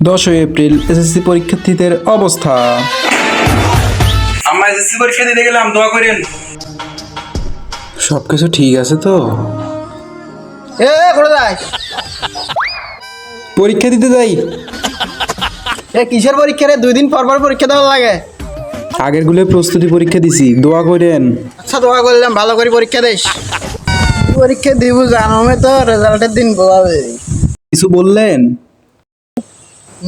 দশই April SSC পরীক্ষার্থীদের অবস্থা। আমরা এসএসসি পরীক্ষা দিতে গেলাম দোয়া করেন। সব কিছু ঠিক আছে তো? এ করে যাস। পরীক্ষা দিতে যাই? এ কিসের পরীক্ষা রে? দুই দিন পর পর পরীক্ষা দেওয়া লাগে। আগেরগুলো প্রস্তুতি পরীক্ষা দিছি দোয়া করেন। আচ্ছা দোয়া করলাম ভালো করে পরীক্ষা দিস। পরীক্ষা দিব জানো তো রেজাল্টের দিন বোঝাবে। কিছু বললেন?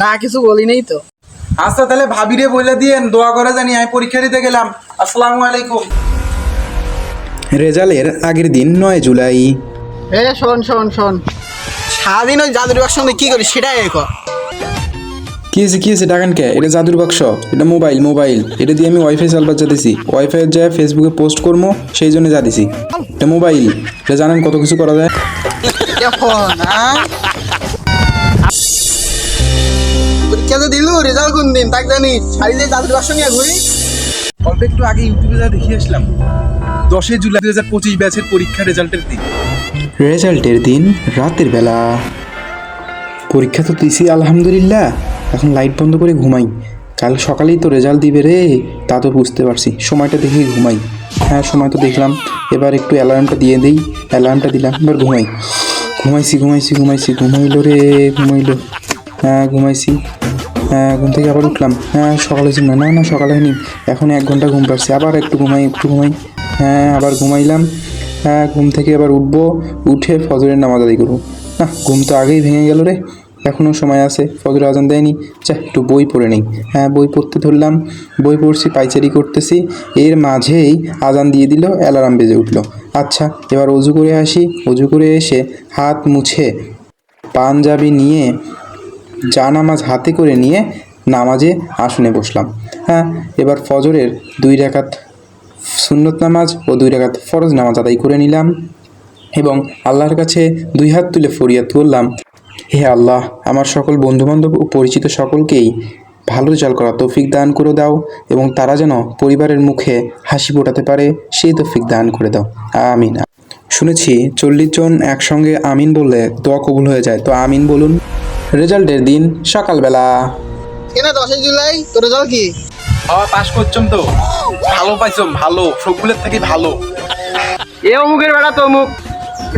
না কিছু বলি নেই তো। আচ্ছা তাহলে ভাবিরে বলে দিয়েন দোয়া করে জানি আমি পরীক্ষা দিতে গেলাম। আসসালামু আলাইকুম। রেজাল্টের আগের দিন নয় জুলাই। এ শোন শোন শোন। সারাদিন ওই জাদুর বাক্স কি করি সেটাই এক কি। হয়েছে কি ডাকান কে? এটা জাদুর বাক্স এটা মোবাইল মোবাইল। এটা দিয়ে আমি ওয়াইফাই চালবার যাতেছি ওয়াইফাই যায় ফেসবুকে পোস্ট করব সেই জন্য যা দিছি এটা মোবাইল। এটা জানেন কত কিছু করা যায়? পরীক্ষা তো দিলু? রেজাল্ট কোন দিন? তাক জানি। জাদুর বাক্স নিয়ে ঘুরি। অল্প একটু আগে ইউটিউবে যা দেখে আসলাম দশই জুলাই দুই হাজার পঁচিশ ব্যাচের পরীক্ষা রেজাল্টের দিন। রেজাল্টের দিন রাতের বেলা। পরীক্ষা তো দিছি আলহামদুলিল্লাহ। এখন লাইট বন্ধ করে ঘুমাই। কাল সকালেই তো রেজাল্ট দিবে রে তা তো বুঝতে পারছি। সময়টা দেখে ঘুমাই। হ্যাঁ সময় তো দেখলাম। এবার একটু অ্যালার্মটা দিয়ে দিই। অ্যালার্মটা দিলাম এবার ঘুমাই। ঘুমাইছি ঘুমাইছি ঘুমাইছি। ঘুমাইলো রে ঘুমাইলো। হ্যাঁ ঘুমাইছি। ঘুম থেকে আবার উঠলাম। হ্যাঁ সকালে না না না, সকালে হয়নি। এখন এক ঘণ্টা ঘুম পাচ্ছি। আবার একটু ঘুমাই একটু ঘুমাই। হ্যাঁ আবার ঘুমাইলাম। হ্যাঁ ঘুম থেকে আবার উঠবো। উঠে ফজরের নামাজ আদায় করব। না, ঘুম তো আগেই ভেঙে গেল রে। এখনও সময় আছে। ফজর আজান দেয়নি। চা একটু বই পড়ে নেই। হ্যাঁ বই পড়তে ধরলাম। বই পড়ছি, পাইচারি করতেছি। এর মাঝেই আজান দিয়ে দিল, অ্যালার্ম বেজে উঠল। আচ্ছা এবার অজু করে আসি। অজু করে এসে হাত মুছে পাঞ্জাবি নিয়ে যা নামাজ হাতে করে নিয়ে নামাজে আসনে বসলাম। হ্যাঁ এবার ফজরের দুই রেখাত সুন্নত নামাজ ও দুই রেখাত ফরজ নামাজ আদায় করে নিলাম এবং আল্লাহর কাছে দুই হাত তুলে ফরিয়াদ করলাম, হে আল্লাহ, আমার সকল বন্ধুবান্ধব ও পরিচিত সকলকেই ভালো রেজাল্ট করা তৌফিক দান করে দাও এবং তারা যেন পরিবারের মুখে হাসি ফোটাতে পারে, সেই তৌফিক দান করে দাও। আমিন। শুনেছি, চল্লিশ জন একসঙ্গে আমিন বললে দোয়া কবুল হয়ে যায়। তো আমিন বলুন। রেজাল্টের দিন সকালবেলা। কেন দশই জুলাই? তোর রেজাল্ট কি? বাবা পাস করছম তো। ভালো পাইছম ভালো। সবগুলোর থেকে ভালো। এ অমুকের বেড়া তো অমুক।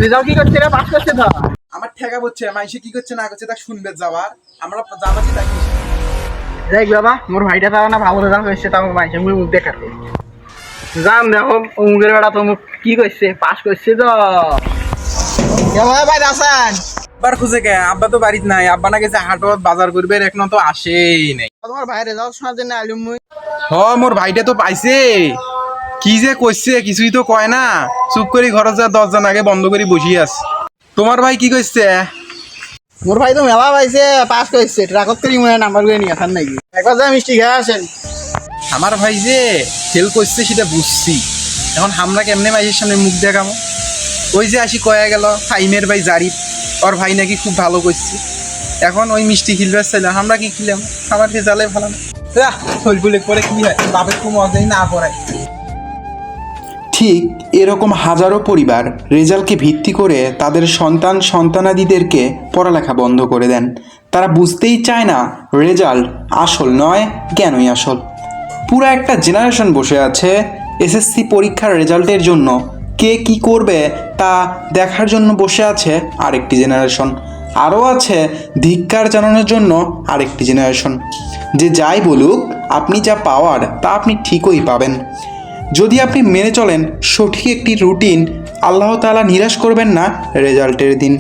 রেজাল্ট কি করছে রে? পাস করছে তো। আমার ঠেকা বলছে মাইসে কি করছে না করছে তা শুনবে যাবার আমরা যাবাছি তাই দেখ বাবা মোর ভাইটা তারা না ভালো রেজাল্ট হয়েছে তাও মাইছে মুখ মুখ দেখার যাম দেখো অমুকের বেড়া তো অমুক। কি করছে? পাস করছে তো। ভাই ভাই রাসান আব্বার খুঁজে কে? আব্বা তো বাড়িতে নাই। আব্বা না গেছে হাটত বাজার করবে এখনও তো আসেই নাই। তোমার ভাই রেজাল্ট শোনার জন্য আলুম মুই। হ মোর ভাইটা তো পাইছে। কি যে কইছে কিছুই তো কয় না। চুপ করে ঘরে যা দশজন আগে বন্ধ করে বসিয়ে আছে। তোমার ভাই কি কইছে? মোর ভাই তো মেলা পাইছে পাস করছে ট্রাকত করে মনে নাম্বার করে নিয়ে আসার নাকি? একবার যা মিষ্টি খেয়ে আসেন। আমার ভাই যে ফেল করছে সেটা বুঝছি। এখন আমরা কেমনে মাইয়ের সামনে মুখ দেখামো ওই যে আসি কয়া গেল ফাইমের ভাই জারিফ। ওর ভাই নাকি খুব ভালো করছে। এখন ওই মিষ্টি খিলবার চাইলাম আমরা কি খিলাম? আমার রেজাল্টে ভালো না ফুলগুলে করে কি হয়? বাপের খুব মজাই না পড়ায়। ঠিক এরকম হাজারো পরিবার রেজাল্টকে ভিত্তি করে তাদের সন্তান সন্তানাদিদেরকে পড়ালেখা বন্ধ করে দেন। তারা বুঝতেই চায় না, রেজাল্ট আসল নয়, কেনই আসল। পুরো একটা জেনারেশন বসে আছে, এসএসসি পরীক্ষার রেজাল্টের জন্য কে কি করবে তা দেখার জন্য বসে আছে আরেকটি জেনারেশন আরও আছে ধিক্কার জানানোর জন্য আরেকটি জেনারেশন যে যাই বলুক, আপনি যা পাওয়ার তা আপনি ঠিকই পাবেন। যদি আপনি মেনে চলেন, সঠিক একটি রুটিন আল্লাহ তাআলা নিরাশ করবেন না রেজাল্টের দিন।